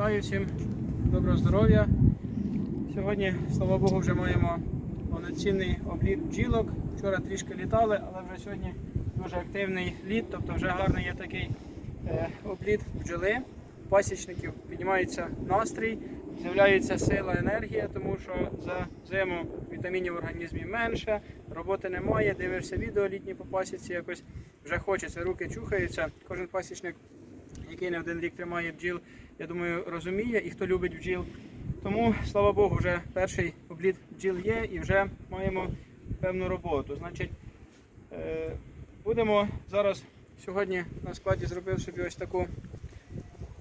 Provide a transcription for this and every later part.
Вітаю всім, доброго здоров'я. Сьогодні, слава Богу, вже маємо повноцінний обліт бджілок. Вчора трішки літали, але вже сьогодні дуже активний літ, тобто вже гарний є такий е, обліт бджоли. Пасічників піднімається настрій, з'являється сила, енергія, тому що за зиму вітамінів в організмі менше, роботи немає, дивишся відео літні по пасіці, якось вже хочеться, руки чухаються. Кожен пасічник який не один рік тримає бджіл, я думаю, розуміє і хто любить бджіл. Тому, слава Богу, вже перший обліт бджіл є і вже маємо певну роботу. Значить, е, будемо зараз сьогодні на складі зробив собі ось таку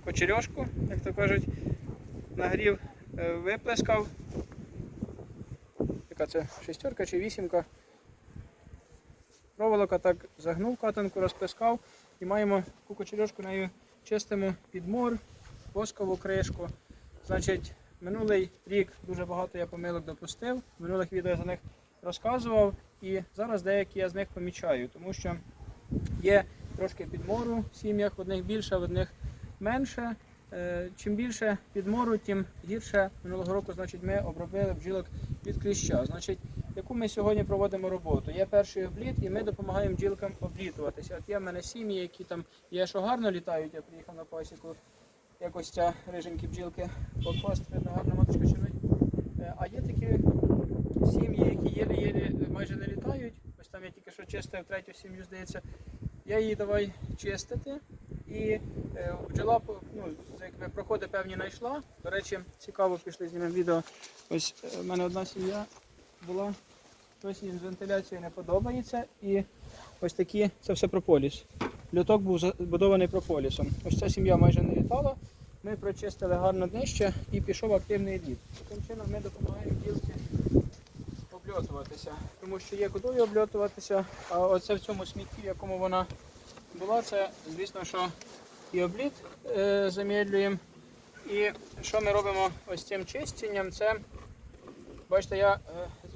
кочерьошку, як то кажуть, нагрів, е, виплескав. Яка це шестерка чи вісімка. Проволока так загнув катанку, розплескав і маємо таку кочерьошку нею чистимо підмор, воскову кришку. Значить, минулий рік дуже багато я помилок допустив. В минулих відео я за них розказував і зараз деякі я з них помічаю, тому що є трошки підмору в сім'ях, в одних більше, в одних менше. Е, Чим більше підмору, тим гірше минулого року значить, ми обробили бджілок від кліща. Значить, яку ми сьогодні проводимо роботу? Є перший обліт, і ми допомагаємо бджілкам облітуватися. От є в мене сім'ї, які там є, що гарно літають, я приїхав на пасіку. Якось ця риженькі бджілки видно, гарна маточка червить. А є такі сім'ї, які єлі-єлі майже не літають. Ось там я тільки що чистив третю сім'ю, здається. Я її давай чистити. І е, бджола ну, якби проходи певні знайшла. До речі, цікаво пішли знімемо відео. Ось е, в мене одна сім'я була. Хтось їм з вентиляцією не подобається. І ось такі, це все прополіс. Льоток був забудований прополісом. Ось ця сім'я майже не літала. Ми прочистили гарно днище і пішов активний лід. Таким чином ми допомагаємо ділці обльотуватися. Тому що є кудою обльотуватися, а оце в цьому смітті, в якому вона була, це, звісно, що і обліт е, замідлюємо. І що ми робимо ось цим чистінням? Це, бачите, я е,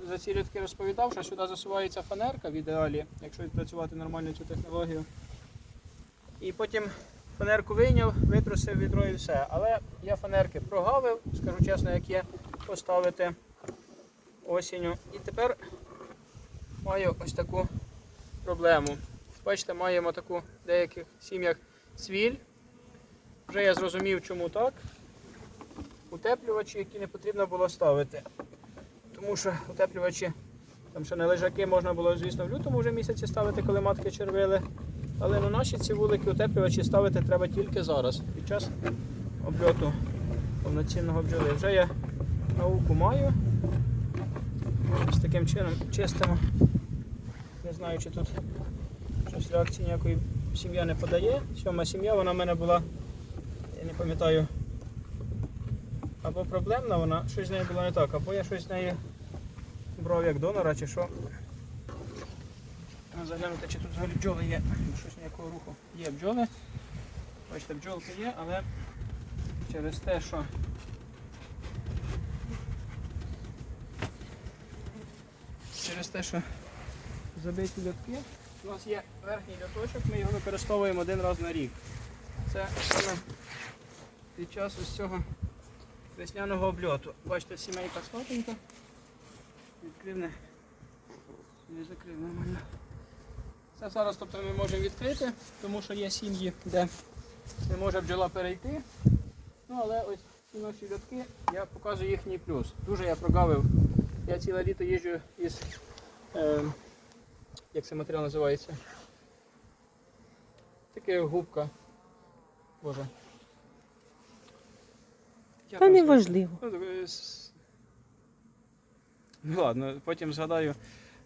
за ці рядки розповідав, що сюди засувається фанерка в ідеалі, якщо відпрацювати нормально цю технологію. І потім фанерку вийняв, витрусив відро і все. Але я фанерки прогавив, скажу чесно, як є поставити осінню. І тепер маю ось таку проблему. Бачите, маємо таку в деяких сім'ях цвіль. Вже я зрозумів, чому так. Утеплювачі, які не потрібно було ставити. Тому що утеплювачі, там ще не лежаки можна було, звісно, в лютому вже місяці ставити, коли матки червили. Але на наші ці вулики утеплювачі ставити треба тільки зараз, під час обльоту повноцінного бджоли. Вже я науку маю. Ось таким чином чистимо. Не знаю, чи тут щось реакції ніякої сім'я не подає. Сьома сім'я, вона в мене була, я не пам'ятаю, або проблемна вона, щось з нею було не так, або я щось з нею брав як донора, чи що. Треба заглянути, чи тут взагалі бджоли є. Щось ніякого руху. Є бджоли. Бачите, бджолки є, але через те, що через те, що забиті льотки, у нас є верхній льоточок, ми його використовуємо один раз на рік. Це під час ось цього весняного обльоту. Бачите, сімейка слабенька. Відкрив не, не закрив нормально. Це зараз тобто, ми можемо відкрити, тому що є сім'ї, де не може бджола перейти. Ну, але ось ці наші льотки, я показую їхній плюс. Дуже я прогавив. Я ціле літо їжджу із. Е, як цей матеріал називається? Таке губка. Боже. Як Та не важливо. Ну ладно, потім згадаю.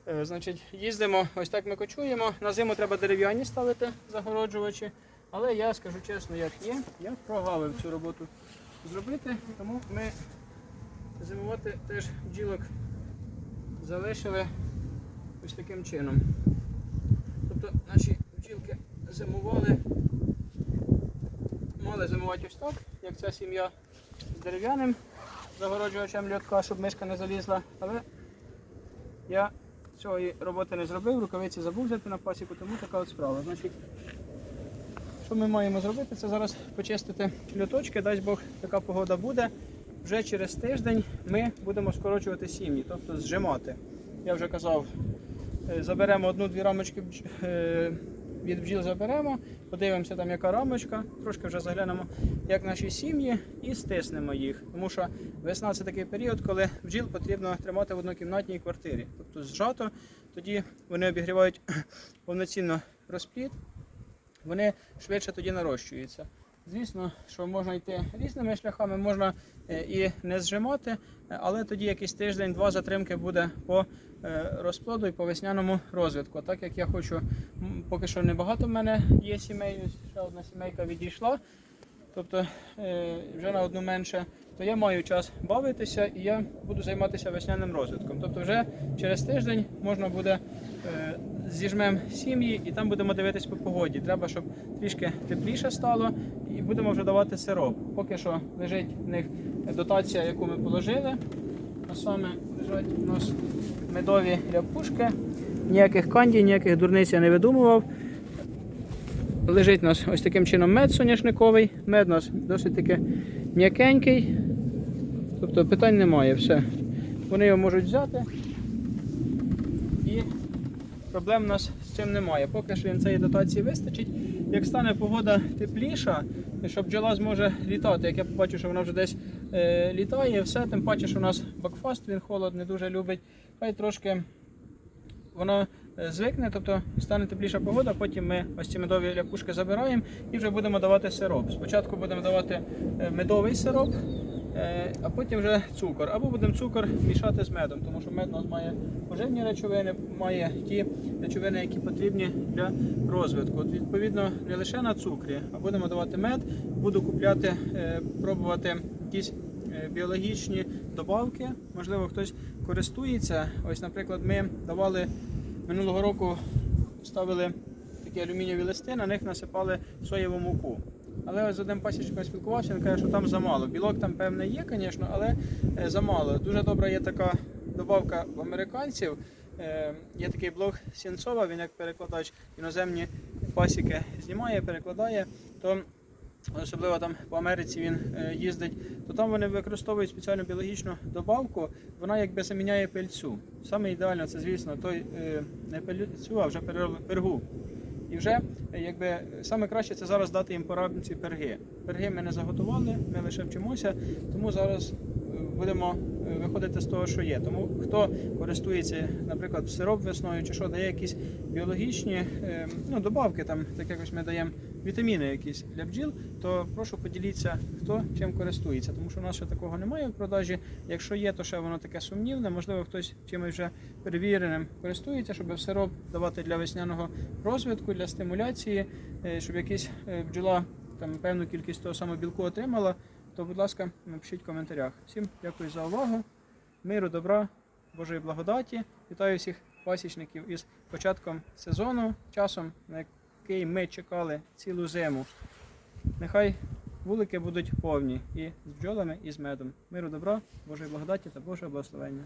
Е, Значить, їздимо, ось так ми кочуємо. На зиму треба дерев'яні ставити загороджувачі. Але я скажу чесно, як є, я прогавив цю роботу зробити, тому ми зимувати теж бджілок залишили ось таким чином. Тобто наші бджілки зимували, мали зимувати ось так, як ця сім'я з дерев'яним загороджувачем льотка, щоб мишка не залізла. Але я цієї роботи не зробив, рукавиці забув взяти на пасіку, тому така от справа. Значить, Що ми маємо зробити? Це зараз почистити льоточки, дасть Бог, така погода буде. Вже через тиждень ми будемо скорочувати сім'ї, тобто зжимати. Я вже казав, е, заберемо одну-дві рамочки е, від бджіл заберемо, подивимося там, яка рамочка, трошки вже заглянемо, як наші сім'ї, і стиснемо їх. Тому що весна це такий період, коли бджіл потрібно тримати в однокімнатній квартирі. Тобто зжато, тоді вони обігрівають повноцінно розплід, вони швидше тоді нарощуються. Звісно, що можна йти різними шляхами, можна е, і не зжимати, е, але тоді якийсь тиждень-два затримки буде по е, розплоду і по весняному розвитку. Так як я хочу, поки що небагато в мене є сімей, ще одна сімейка відійшла, тобто вже на одну менше, то я маю час бавитися і я буду займатися весняним розвитком. Тобто вже через тиждень можна буде зіжмемо сім'ї і там будемо дивитись по погоді. Треба, щоб трішки тепліше стало і будемо вже давати сироп. Поки що лежить в них дотація, яку ми положили. А саме лежать у нас медові ляпушки. Ніяких кандій, ніяких дурниць я не видумував. Лежить у нас ось таким чином мед соняшниковий. Мед у нас досить таки м'якенький. Тобто питань немає, все. Вони його можуть взяти. Проблем нас з цим немає. Поки що їм цієї дотації вистачить. Як стане погода тепліша, щоб бджола зможе літати, як я побачу, що вона вже десь е, літає, все, тим паче, що у нас бакфаст, він холод не дуже любить. Хай трошки воно е, звикне, тобто стане тепліша погода, потім ми ось ці медові ляпушки забираємо і вже будемо давати сироп. Спочатку будемо давати е, медовий сироп, а потім вже цукор. Або будемо цукор мішати з медом, тому що мед у нас має поживні речовини, має ті речовини, які потрібні для розвитку. От, відповідно, не лише на цукрі, а будемо давати мед, буду купляти, е, пробувати якісь е, біологічні добавки. Можливо, хтось користується. Ось, наприклад, ми давали минулого року, ставили такі алюмінієві листи, на них насипали соєву муку. Але з одним пасічником спілкувався, він каже, що там замало. Білок там певне є, звісно, але е, замало. Дуже добра є така добавка в американців. Е, Є такий блог Сінцова, він як перекладач іноземні пасіки знімає, перекладає. То особливо там по Америці він е, їздить, то там вони використовують спеціальну біологічну добавку, вона якби заміняє пильцю. Саме ідеально це, звісно, той не пильцю, а вже пергу. І вже якби саме краще це зараз дати їм по рамці перги. Перги ми не заготували, ми лише вчимося, тому зараз будемо е, виходити з того, що є. Тому хто користується, наприклад, сироп весною чи що, дає якісь біологічні е, ну, добавки, там, так якось ми даємо вітаміни якісь для бджіл, то прошу поділіться, хто чим користується, тому що у нас ще такого немає в продажі. Якщо є, то ще воно таке сумнівне. Можливо, хтось чимось вже перевіреним користується, щоб сироп давати для весняного розвитку, для стимуляції, е, щоб якась е, бджола там певну кількість того самого білку отримала. То, будь ласка, напишіть в коментарях. Всім дякую за увагу. Миру, добра, Божої благодаті. Вітаю всіх пасічників із початком сезону, часом, на який ми чекали цілу зиму. Нехай вулики будуть повні і з бджолами, і з медом. Миру, добра, Божої благодаті та Божого благословення.